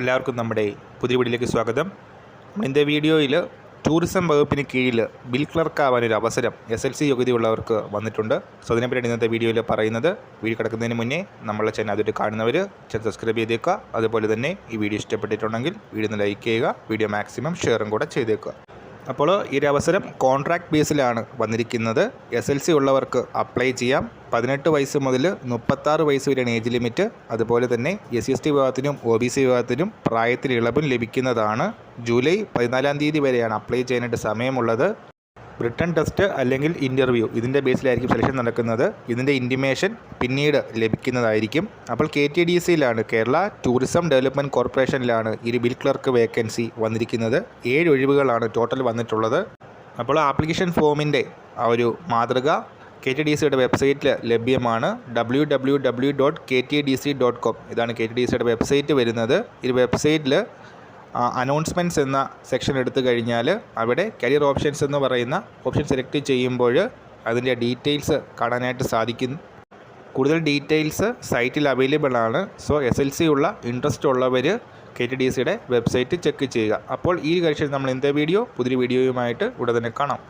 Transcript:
എല്ലാവർക്കും നമ്മുടെ പുതിയ വീഡിയോയിലേക്ക് സ്വാഗതം. ഇന്നത്തെ വീഡിയോയിൽ ടൂറിസം വകുപ്പിന് കീഴിൽ ബിൽ ക്ലർക്ക് ആവാനൊരു അവസരം എസ് എൽ സി യോഗ്യതയുള്ളവർക്ക് വന്നിട്ടുണ്ട്. സോ അതിനെപ്പറ്റി ഇന്നത്തെ വീഡിയോയിൽ പറയുന്നത്. വീഡിയോ കിടക്കുന്നതിന് മുന്നേ നമ്മളെ ചാനൽ അതിൽ കാണുന്നവർ ചാനൽ സബ്സ്ക്രൈബ് ചെയ്തേക്കുക. അതുപോലെ തന്നെ ഈ വീഡിയോ ഇഷ്ടപ്പെട്ടിട്ടുണ്ടെങ്കിൽ വീഡിയോ ഒന്ന് ലൈക്ക് ചെയ്യുക. വീഡിയോ മാക്സിമം ഷെയറും കൂടെ ചെയ്തേക്കുക. അപ്പോൾ ഈ ഒരു അവസരം കോൺട്രാക്ട് ബേസിലാണ് വന്നിരിക്കുന്നത്. എസ് എൽ സി ഉള്ളവർക്ക് അപ്ലൈ ചെയ്യാം. പതിനെട്ട് വയസ്സ് മുതൽ മുപ്പത്താറ് വയസ്സ് വരെയാണ് ഏജ് ലിമിറ്റ് അതുപോലെ തന്നെ എസ് സി എസ് ടി വിഭാഗത്തിനും ഒ ബി സി വിഭാഗത്തിനും പ്രായത്തിൽ ഇളവും ലഭിക്കുന്നതാണ്. ജൂലൈ പതിനാലാം തീയതി വരെയാണ് അപ്ലൈ ചെയ്യാനായിട്ട് സമയമുള്ളത്. റിട്ടേൺ ടെസ്റ്റ് അല്ലെങ്കിൽ ഇന്റർവ്യൂ. ഇതിന്റെ ബേസിലായിരിക്കും സെലക്ഷൻ നടക്കുന്നത്. ഇതിന്റെ ഇന്റിമേഷൻ പിന്നീട് ലഭിക്കുന്നതായിരിക്കും. അപ്പോൾ കെ ടി ഡി സിയിലാണ് കേരള ടൂറിസം ഡെവലപ്മെന്റ് കോർപ്പറേഷനിലാണ് ഈ ബിൽ ക്ലർക്ക് വേക്കൻസി വന്നിരിക്കുന്നത്. ഏഴ് ഒഴിവുകളാണ് ടോട്ടൽ വന്നിട്ടുള്ളത്. അപ്പോൾ ആപ്ലിക്കേഷൻ ഫോമിന്റെ ആ ഒരു മാതൃക കെ ടി ഡി സിയുടെ വെബ്സൈറ്റിൽ ലഭ്യമാണ്. W W W dot K T D C dot com ഇതാണ് കെ ടി ഡി സിയുടെ വെബ്സൈറ്റ് വരുന്നത്. ഈ വെബ്സൈറ്റിൽ അനൗൺസ്മെന്റ്സ് എന്ന സെക്ഷൻ എടുത്തു കഴിഞ്ഞാൽ അവിടെ കരിയർ ഓപ്ഷൻസ് എന്ന് പറയുന്ന ഓപ്ഷൻ സെലക്ട് ചെയ്യുമ്പോൾ അതിന്റെ ഡീറ്റെയിൽസ് കാണാനായിട്ട് സാധിക്കും. കൂടുതൽ ഡീറ്റെയിൽസ് സൈറ്റിൽ അവൈലബിൾ ആണ്. സോ എസ് എൽ സി ഉള്ള ഇൻട്രസ്റ്റ് ഉള്ളവർ കെ ടി ഡി സിയുടെ വെബ്സൈറ്റ് ചെക്ക് ചെയ്യുക. അപ്പോൾ ഈ കഴിച്ച് നമ്മൾ ഇന്നത്തെ വീഡിയോ പുതിയ വീഡിയോയുമായിട്ട് ഉടനെ കാണാം.